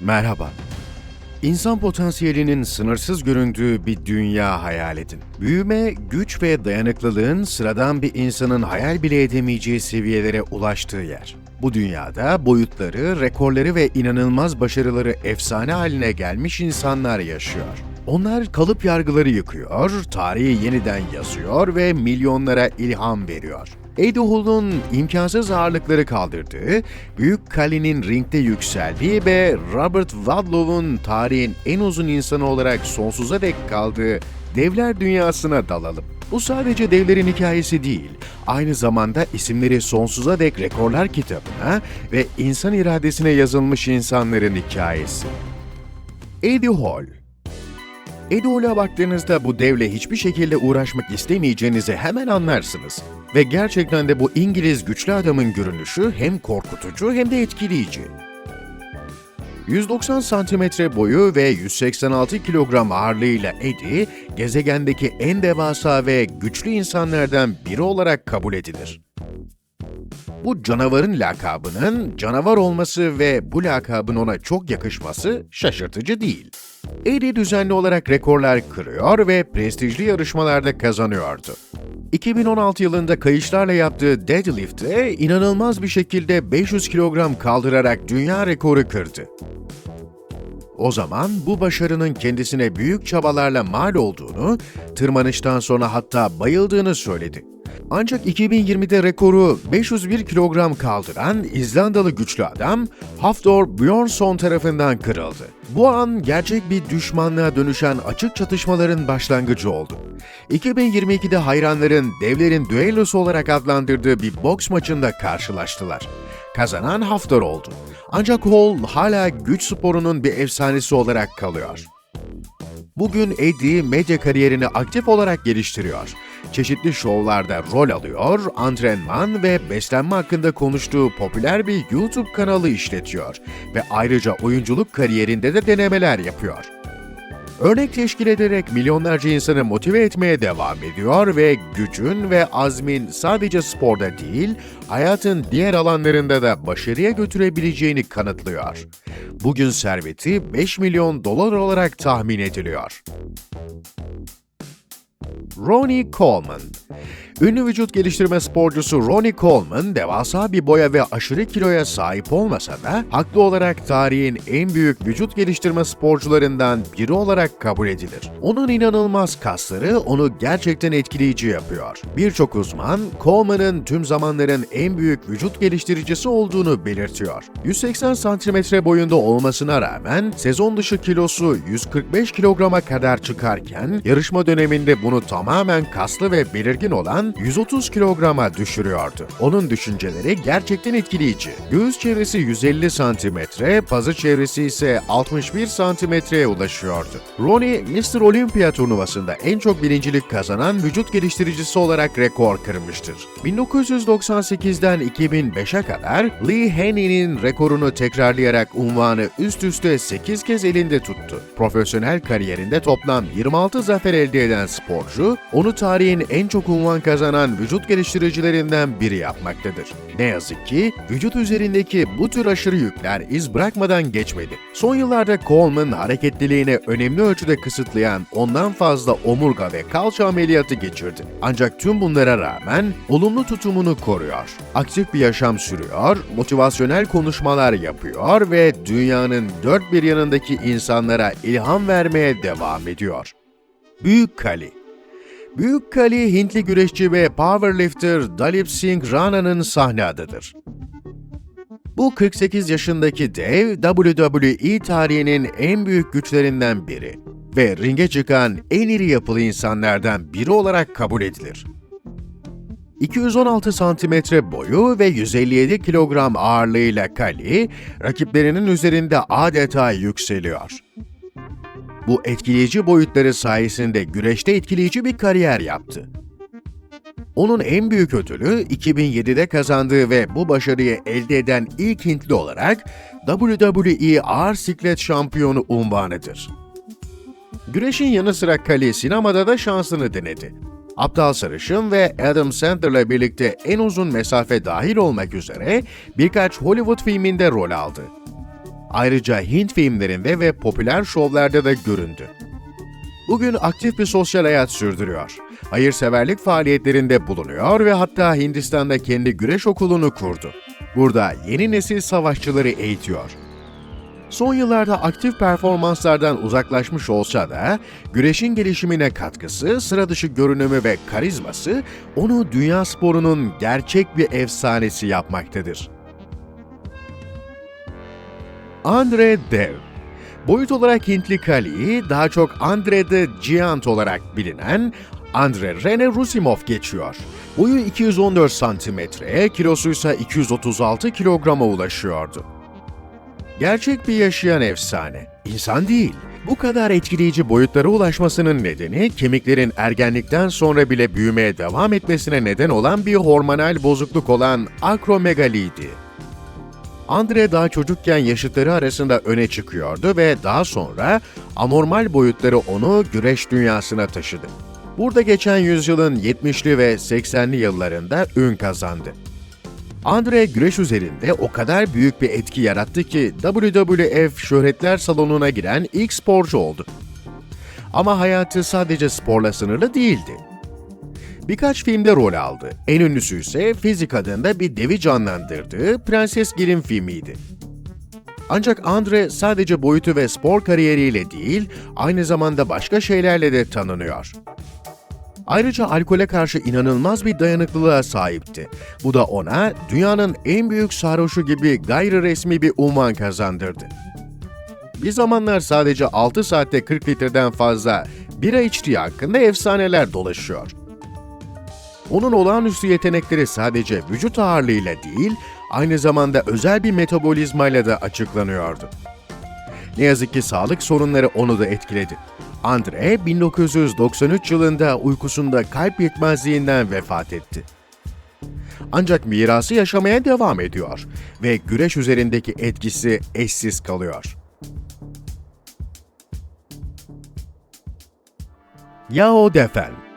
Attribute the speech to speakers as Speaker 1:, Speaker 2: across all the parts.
Speaker 1: Merhaba. İnsan potansiyelinin sınırsız göründüğü bir dünya hayal edin. Büyüme, güç ve dayanıklılığın sıradan bir insanın hayal bile edemeyeceği seviyelere ulaştığı yer. Bu dünyada boyutları, rekorları ve inanılmaz başarıları efsane haline gelmiş insanlar yaşıyor. Onlar kalıp yargıları yıkıyor, tarihi yeniden yazıyor ve milyonlara ilham veriyor. Eddie Hall'un imkansız ağırlıkları kaldırdığı, Büyük Kale'nin ringde yükseldiği ve Robert Wadlow'un tarihin en uzun insanı olarak sonsuza dek kaldığı devler dünyasına dalalım. Bu sadece devlerin hikayesi değil, aynı zamanda isimleri sonsuza dek rekorlar kitabına ve insan iradesine yazılmış insanların hikayesi. Eddie Hall Edoğlu'ya baktığınızda bu devle hiçbir şekilde uğraşmak istemeyeceğinizi hemen anlarsınız. Ve gerçekten de bu İngiliz güçlü adamın görünüşü hem korkutucu hem de etkileyici. 190 santimetre boyu ve 186 kilogram ağırlığıyla Eddie, gezegendeki en devasa ve güçlü insanlardan biri olarak kabul edilir. Bu canavarın lakabının canavar olması ve bu lakabın ona çok yakışması şaşırtıcı değil. Eddie düzenli olarak rekorlar kırıyor ve prestijli yarışmalarda kazanıyordu. 2016 yılında kayışlarla yaptığı deadlift'te inanılmaz bir şekilde 500 kilogram kaldırarak dünya rekoru kırdı. O zaman bu başarının kendisine büyük çabalarla mal olduğunu, tırmanıştan sonra hatta bayıldığını söyledi. Ancak 2020'de rekoru 501 kilogram kaldıran İzlandalı güçlü adam Hafthor Bjornsson tarafından kırıldı. Bu an gerçek bir düşmanlığa dönüşen açık çatışmaların başlangıcı oldu. 2022'de hayranların devlerin düellosu olarak adlandırdığı bir boks maçında karşılaştılar. Kazanan Hafthor oldu. Ancak Hall hala güç sporunun bir efsanesi olarak kalıyor. Bugün Eddie medya kariyerini aktif olarak geliştiriyor. Çeşitli şovlarda rol alıyor, antrenman ve beslenme hakkında konuştuğu popüler bir YouTube kanalı işletiyor ve ayrıca oyunculuk kariyerinde de denemeler yapıyor. Örnek teşkil ederek milyonlarca insanı motive etmeye devam ediyor ve gücün ve azmin sadece sporda değil, hayatın diğer alanlarında da başarıya götürebileceğini kanıtlıyor. Bugün serveti 5 milyon dolar olarak tahmin ediliyor. Ronnie Coleman Ünlü vücut geliştirme sporcusu Ronnie Coleman, devasa bir boya ve aşırı kiloya sahip olmasa da haklı olarak tarihin en büyük vücut geliştirme sporcularından biri olarak kabul edilir. Onun inanılmaz kasları onu gerçekten etkileyici yapıyor. Birçok uzman, Coleman'ın tüm zamanların en büyük vücut geliştiricisi olduğunu belirtiyor. 180 santimetre boyunda olmasına rağmen sezon dışı kilosu 145 kilograma kadar çıkarken yarışma döneminde bunu tamamen kaslı ve belirgin olan 130 kilograma düşürüyordu. Onun düşünceleri gerçekten etkileyici. Göğüs çevresi 150 santimetre, pazı çevresi ise 61 santimetreye ulaşıyordu. Ronnie, Mr. Olympia turnuvasında en çok birincilik kazanan vücut geliştiricisi olarak rekor kırmıştır. 1998'den 2005'e kadar Lee Haney'nin rekorunu tekrarlayarak unvanı üst üste 8 kez elinde tuttu. Profesyonel kariyerinde toplam 26 zafer elde eden sporcu, onu tarihin en çok unvan kazanan vücut geliştiricilerinden biri yapmaktadır. Ne yazık ki vücut üzerindeki bu tür aşırı yükler iz bırakmadan geçmedi. Son yıllarda Coleman hareketliliğini önemli ölçüde kısıtlayan ondan fazla omurga ve kalça ameliyatı geçirdi. Ancak tüm bunlara rağmen olumlu tutumunu koruyor. Aktif bir yaşam sürüyor, motivasyonel konuşmalar yapıyor ve dünyanın dört bir yanındaki insanlara ilham vermeye devam ediyor. Büyük Kali Büyük Kali Hintli güreşçi ve powerlifter Dalip Singh Rana'nın sahne adıdır. Bu 48 yaşındaki dev WWE tarihinin en büyük güçlerinden biri ve ringe çıkan en iri yapılı insanlardan biri olarak kabul edilir. 216 santimetre boyu ve 157 kilogram ağırlığıyla Kali, rakiplerinin üzerinde adeta yükseliyor. Bu etkileyici boyutları sayesinde güreşte etkileyici bir kariyer yaptı. Onun en büyük ödülü 2007'de kazandığı ve bu başarıyı elde eden ilk Hintli olarak WWE Ağır Siklet Şampiyonu unvanıdır. Güreşin yanı sıra Kali sinemada da şansını denedi. Aptal Sarışın ve Adam Sandler'la birlikte en uzun mesafe dahil olmak üzere birkaç Hollywood filminde rol aldı. Ayrıca Hint filmlerinde ve popüler şovlarda da göründü. Bugün aktif bir sosyal hayat sürdürüyor. Hayırseverlik faaliyetlerinde bulunuyor ve hatta Hindistan'da kendi güreş okulunu kurdu. Burada yeni nesil savaşçıları eğitiyor. Son yıllarda aktif performanslardan uzaklaşmış olsa da güreşin gelişimine katkısı, sıra dışı görünümü ve karizması onu dünya sporunun gerçek bir efsanesi yapmaktadır. Andre Dev Boyut olarak Hintli Kali, daha çok Andre the Giant olarak bilinen Andre Rene Rusimov geçiyor. Boyu 214 santimetre, kilosuysa 236 kilograma ulaşıyordu. Gerçek bir yaşayan efsane. İnsan değil. Bu kadar etkileyici boyutlara ulaşmasının nedeni kemiklerin ergenlikten sonra bile büyümeye devam etmesine neden olan bir hormonal bozukluk olan akromegaliydi. Andre daha çocukken yaşıtları arasında öne çıkıyordu ve daha sonra anormal boyutları onu güreş dünyasına taşıdı. Burada geçen yüzyılın 70'li ve 80'li yıllarında ün kazandı. Andre güreş üzerinde o kadar büyük bir etki yarattı ki WWF şöhretler salonuna giren ilk sporcu oldu. Ama hayatı sadece sporla sınırlı değildi. Birkaç filmde rol aldı. En ünlüsü ise Fizik adında bir devi canlandırdığı Prenses Gelin filmiydi. Ancak Andre sadece boyutu ve spor kariyeriyle değil, aynı zamanda başka şeylerle de tanınıyor. Ayrıca alkole karşı inanılmaz bir dayanıklılığa sahipti. Bu da ona dünyanın en büyük sarhoşu gibi gayri resmi bir unvan kazandırdı. Bir zamanlar sadece 6 saatte 40 litreden fazla bira içtiği hakkında efsaneler dolaşıyor. Onun olağanüstü yetenekleri sadece vücut ağırlığıyla değil, aynı zamanda özel bir metabolizmayla da açıklanıyordu. Ne yazık ki sağlık sorunları onu da etkiledi. Andre 1993 yılında uykusunda kalp yetmezliğinden vefat etti. Ancak mirası yaşamaya devam ediyor ve güreş üzerindeki etkisi eşsiz kalıyor. Yao Defen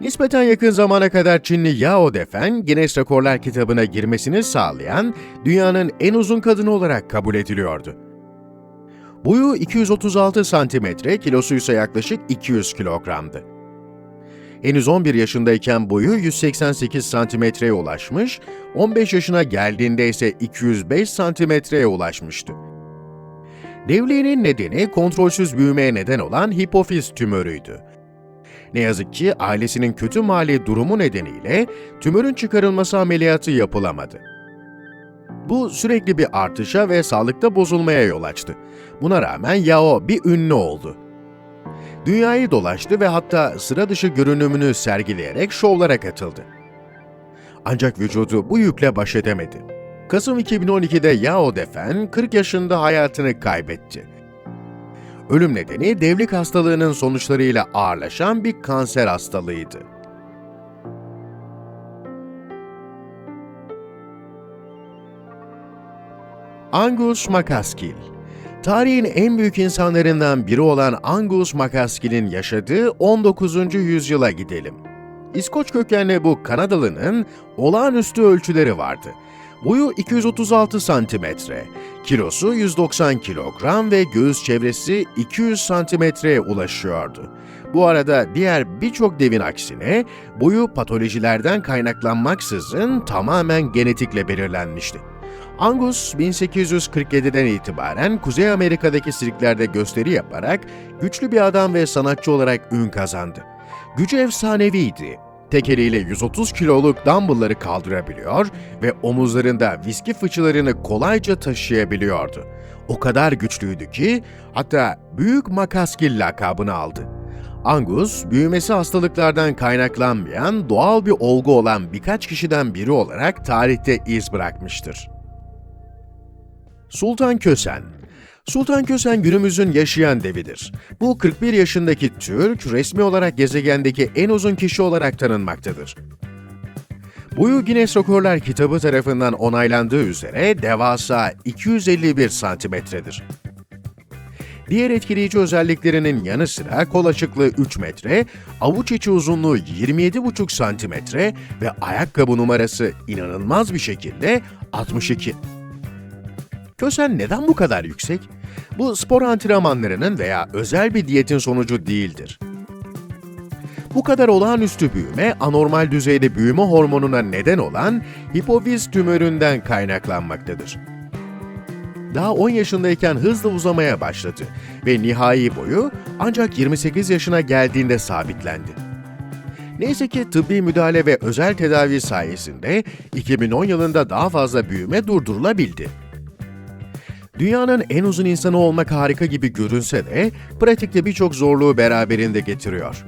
Speaker 1: Nispeten yakın zamana kadar Çinli Yao Defen, Guinness Rekorlar kitabına girmesini sağlayan dünyanın en uzun kadını olarak kabul ediliyordu. Boyu 236 santimetre, kilosu ise yaklaşık 200 kilogramdı. Henüz 11 yaşındayken boyu 188 santimetreye ulaşmış, 15 yaşına geldiğinde ise 205 santimetreye ulaşmıştı. Devliğinin nedeni kontrolsüz büyümeye neden olan hipofiz tümörüydü. Ne yazık ki ailesinin kötü mali durumu nedeniyle tümörün çıkarılması ameliyatı yapılamadı. Bu sürekli bir artışa ve sağlıkta bozulmaya yol açtı. Buna rağmen Yao bir ünlü oldu. Dünyayı dolaştı ve hatta sıra dışı görünümünü sergileyerek şovlara katıldı. Ancak vücudu bu yükle baş edemedi. Kasım 2012'de Yao Defen 40 yaşında hayatını kaybetti. Ölüm nedeni devlik hastalığının sonuçlarıyla ağırlaşan bir kanser hastalığıydı. Angus Makaskil Tarihin en büyük insanlarından biri olan Angus Makaskil'in yaşadığı 19. yüzyıla gidelim. İskoç kökenli bu Kanadalı'nın olağanüstü ölçüleri vardı. Boyu 236 santimetre, kilosu 190 kilogram ve göğüs çevresi 200 santimetreye ulaşıyordu. Bu arada diğer birçok devin aksine boyu patolojilerden kaynaklanmaksızın tamamen genetikle belirlenmişti. Angus 1847'den itibaren Kuzey Amerika'daki sirklerde gösteri yaparak güçlü bir adam ve sanatçı olarak ün kazandı. Gücü efsaneviydi. Tek eliyle 130 kiloluk dumbbellları kaldırabiliyor ve omuzlarında viski fıçılarını kolayca taşıyabiliyordu. O kadar güçlüydü ki hatta Büyük Makaskil lakabını aldı. Angus, büyümesi hastalıklardan kaynaklanmayan doğal bir olgu olan birkaç kişiden biri olarak tarihte iz bırakmıştır. Sultan Kösen Sultan Kösen günümüzün yaşayan devidir. Bu 41 yaşındaki Türk, resmi olarak gezegendeki en uzun kişi olarak tanınmaktadır. Boyu Guinness Rekorlar kitabı tarafından onaylandığı üzere devasa 251 santimetredir. Diğer etkileyici özelliklerinin yanı sıra kol açıklığı 3 metre, avuç içi uzunluğu 27,5 santimetre ve ayakkabı numarası inanılmaz bir şekilde 62. Kösen neden bu kadar yüksek? Bu spor antrenmanlarının veya özel bir diyetin sonucu değildir. Bu kadar olağanüstü büyüme, anormal düzeyde büyüme hormonuna neden olan hipofiz tümöründen kaynaklanmaktadır. Daha 10 yaşındayken hızla uzamaya başladı ve nihai boyu ancak 28 yaşına geldiğinde sabitlendi. Neyse ki tıbbi müdahale ve özel tedavi sayesinde 2010 yılında daha fazla büyüme durdurulabildi. Dünyanın en uzun insanı olmak harika gibi görünse de pratikte birçok zorluğu beraberinde getiriyor.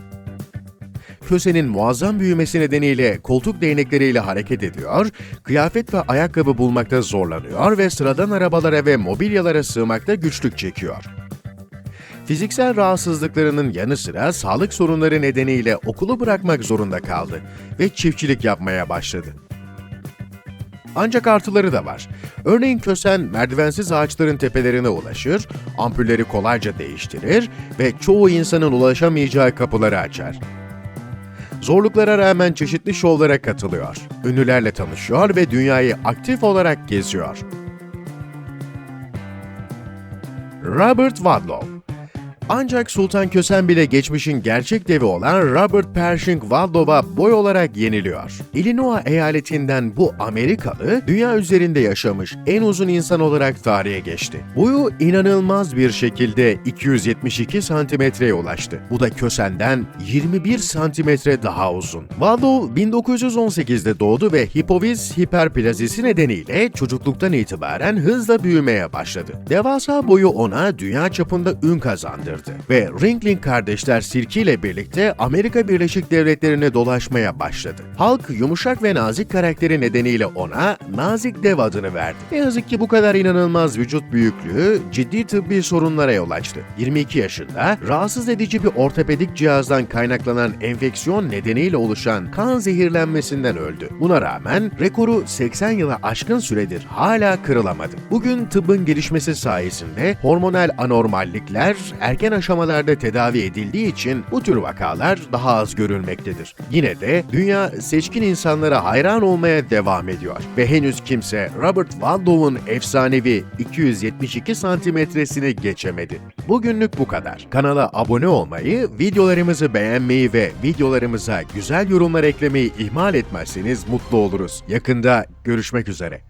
Speaker 1: Köse'nin muazzam büyümesi nedeniyle koltuk değnekleriyle hareket ediyor, kıyafet ve ayakkabı bulmakta zorlanıyor ve sıradan arabalara ve mobilyalara sığmakta güçlük çekiyor. Fiziksel rahatsızlıklarının yanı sıra sağlık sorunları nedeniyle okulu bırakmak zorunda kaldı ve çiftçilik yapmaya başladı. Ancak artıları da var. Örneğin kösen merdivensiz ağaçların tepelerine ulaşır, ampulleri kolayca değiştirir ve çoğu insanın ulaşamayacağı kapıları açar. Zorluklara rağmen çeşitli şovlara katılıyor, ünlülerle tanışıyor ve dünyayı aktif olarak geziyor. Robert Wadlow ancak Sultan Kösen bile geçmişin gerçek devi olan Robert Pershing Wadlow'a boy olarak yeniliyor. Illinois eyaletinden bu Amerikalı, dünya üzerinde yaşamış en uzun insan olarak tarihe geçti. Boyu inanılmaz bir şekilde 272 santimetreye ulaştı. Bu da Kösen'den 21 santimetre daha uzun. Wadlow 1918'de doğdu ve hipofiz hiperplazisi nedeniyle çocukluktan itibaren hızla büyümeye başladı. Devasa boyu ona dünya çapında ün kazandırdı ve Ringling kardeşler Sirki ile birlikte Amerika Birleşik Devletleri'ne dolaşmaya başladı. Halk yumuşak ve nazik karakteri nedeniyle ona Nazik Dev adını verdi. Ne yazık ki bu kadar inanılmaz vücut büyüklüğü ciddi tıbbi sorunlara yol açtı. 22 yaşında rahatsız edici bir ortopedik cihazdan kaynaklanan enfeksiyon nedeniyle oluşan kan zehirlenmesinden öldü. Buna rağmen rekoru 80 yıla aşkın süredir hala kırılamadı. Bugün tıbbın gelişmesi sayesinde hormonal anormallikler erken aşamalarda tedavi edildiği için bu tür vakalar daha az görülmektedir. Yine de dünya seçkin insanlara hayran olmaya devam ediyor ve henüz kimse Robert Waldow'un efsanevi 272 santimetresini geçemedi. Bugünlük bu kadar. Kanala abone olmayı, videolarımızı beğenmeyi ve videolarımıza güzel yorumlar eklemeyi ihmal etmezseniz mutlu oluruz. Yakında görüşmek üzere.